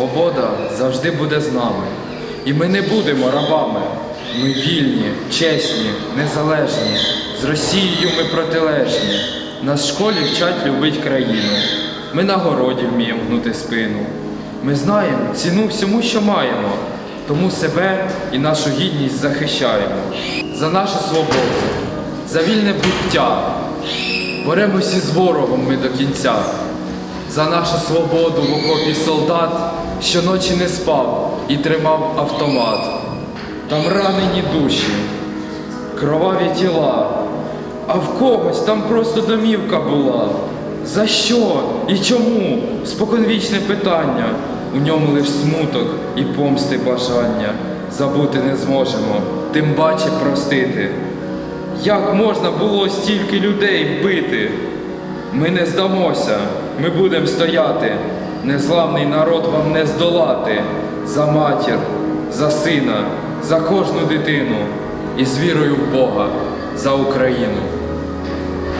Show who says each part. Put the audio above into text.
Speaker 1: Свобода завжди буде з нами. І ми не будемо рабами. Ми вільні, чесні, незалежні. З Росією ми протилежні. Нас в школі вчать любить країну. Ми на городі вміємо гнути спину. Ми знаємо ціну всьому, що маємо, тому себе і нашу гідність захищаємо. За нашу свободу, за вільне буття. Боремося з ворогом ми до кінця. За нашу свободу в окопі солдат щоночі не спав і тримав автомат. Там ранені душі, кроваві тіла, а в когось там просто домівка була. За що і чому? Споконвічне питання. У ньому лиш смуток і помсти бажання. Забути не зможемо, тим паче простити. Як можна було стільки людей вбити? Ми не здамося, ми будемо стояти. Незламний народ вам не здолати. За матір, за сина, за кожну дитину і з вірою в Бога, за Україну.